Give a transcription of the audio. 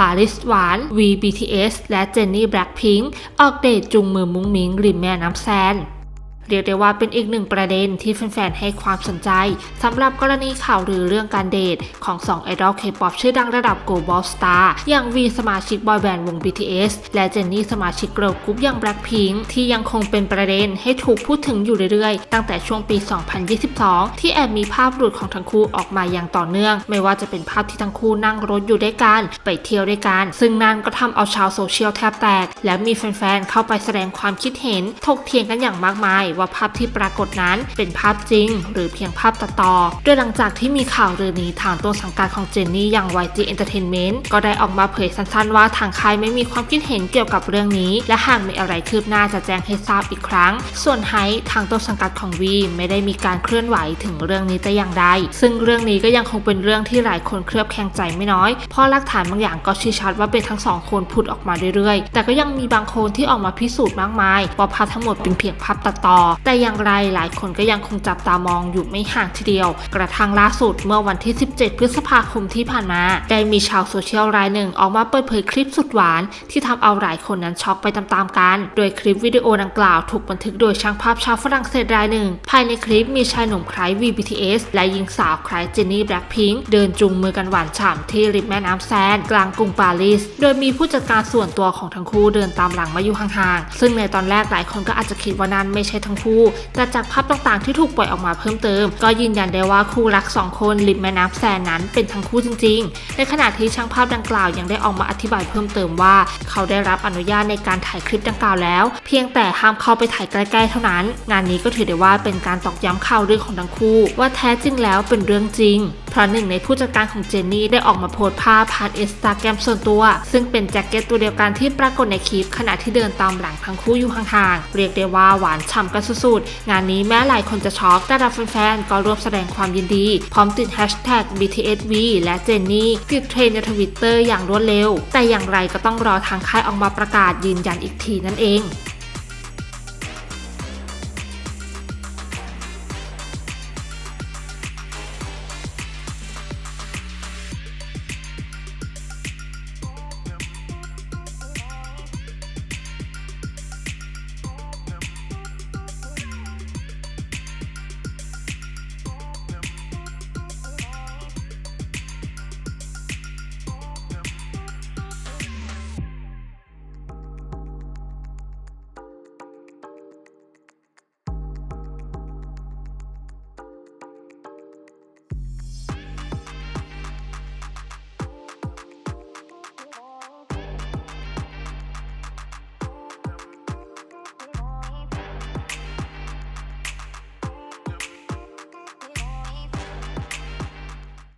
ปาริสหวาน VBTS และเจนนี่แบล็คพิงค์ออกเดทจุงมือมุ้งมิ้งริมแม่น้ำแซน เรียกได้ว่าเป็นอีกหนึ่งประเด็นที่แฟนๆให้ความสนใจสำหรับกรณีข่าวหรือเรื่องการเดทของ2ไอดอลเคป๊อปชื่อดังระดับ global star อย่างวีสมาชิกบอยแบนด์วง BTS และเจนนี่สมาชิกเกิร์ลกรุ๊ปอย่าง Blackpink ที่ยังคงเป็นประเด็นให้ถูกพูดถึงอยู่เรื่อยๆ ตั้งแต่ช่วงปี 2022 ที่แอบมีภาพหลุดของทั้งคู่ออกมาอย่างต่อเนื่อง ไม่ว่าจะเป็นภาพที่ทั้งคู่นั่งรถอยู่ด้วยกัน ไปเที่ยวด้วยกัน ซึ่งนั่นก็ทำเอาชาวโซเชียลแทบแตก และมีแฟนๆ เข้าไปแสดงความคิดเห็น ถกเถียงกันอย่างมากมายว่าภาพที่ปรากฏนั้นเป็นภาพจริง หรือเพียงภาพตัดต่อ โดยหลังจากที่มีข่าวเรื่องนี้ทางต้นสังกัดของเจนนี่อย่าง YG Entertainment ก็ได้ออกมาเผยสั้นๆว่าทางค่ายไม่มีความคิดเห็นเกี่ยวกับเรื่องนี้ และหากมีอะไรคืบหน้าจะแจ้งให้ทราบอีกครั้ง ส่วนไฮทางต้นสังกัดของวีไม่ได้มีการเคลื่อนไหวถึงเรื่องนี้แต่อย่างใด ซึ่งเรื่องนี้ก็ยังคงเป็นเรื่องที่หลายคนเคลือบแคลงใจไม่น้อย เพราะหลักฐานบางอย่างก็ชี้ชัดว่าเป็นทั้งสองคนพูดออกมาเรื่อยๆ แต่ก็ยังมีบางคนที่ออกมาพิสูจน์มากมายว่าภาพทั้งหมดเป็นเพียงภาพตัดต่อแต่อย่างไรหลายคนก็ยังคงจับตามองอยู่ไม่ห่างทีเดียว กระทั่งล่าสุดเมื่อวันที่ 17 พฤษภาคมที่ผ่านมา ได้มีชาวโซเชียลรายหนึ่งออกมาเปิดเผยคลิปสุดหวาน ที่ทำเอาหลายคนนั้นช็อกไปตามๆกัน โดยคลิปวิดีโอดังกล่าวถูกบันทึกโดยช่างภาพชาวฝรั่งเศสรายหนึ่ง ภายในคลิปมีชายหนุ่มคล้าย VBTS และหญิงสาวคล้ายเจนนี่แบล็คพิงค์เดินจูงมือกันหวานฉ่ำที่ริมแม่น้ำแซนกลางกรุงปารีส โดยมีผู้จัดการส่วนตัวของทั้งคู่เดินตามหลังมาอยู่ห่างๆ ซึ่งในตอนแรกหลายคนก็อาจจะคิดว่านั่นไม่ใช่ทั้งคู่ แต่จากภาพต่างๆที่ถูกปล่อยออกมาเพิ่มเติม ก็ยืนยันได้ว่าคู่รักสองคนริมแม่น้ำแซนนั้นเป็นทั้งคู่จริง ๆ ในขณะที่ช่างภาพดังกล่าวยังได้ออกมาอธิบายเพิ่มเติมว่า เขาได้รับอนุญาตในการถ่ายคลิปดังกล่าวแล้ว เพียงแต่ห้ามเข้าไปถ่ายใกล้ๆเท่านั้น งานนี้ก็ถือได้ว่าเป็นการตอกย้ำข่าวเรื่องของทั้งคู่ ว่าแท้จริงแล้วเป็นเรื่องจริงเพราะหนึ่งในผู้จัดการของเจนนี่ได้ออกมาโพสต์ภาพผ่านอินสตาแกรมส่วนตัว ซึ่งเป็นแจ็คเก็ตตัวเดียวกันที่ปรากฏในคลิปขณะที่เดินตามหลังทั้งคู่อยู่ห่างๆ เรียกได้ว่าหวานฉ่ำกันสุดๆ งานนี้แม้หลายคนจะช็อกแต่รับแฟนๆ ก็ร่วมแสดงความยินดี พร้อมติดแฮชแท็ก BTSV และเจนนี่ติดเทรนด์ในทวิตเตอร์อย่างรวดเร็ว แต่อย่างไรก็ต้องรอทางค่ายออกมาประกาศยืนยันอีกทีนั่นเอง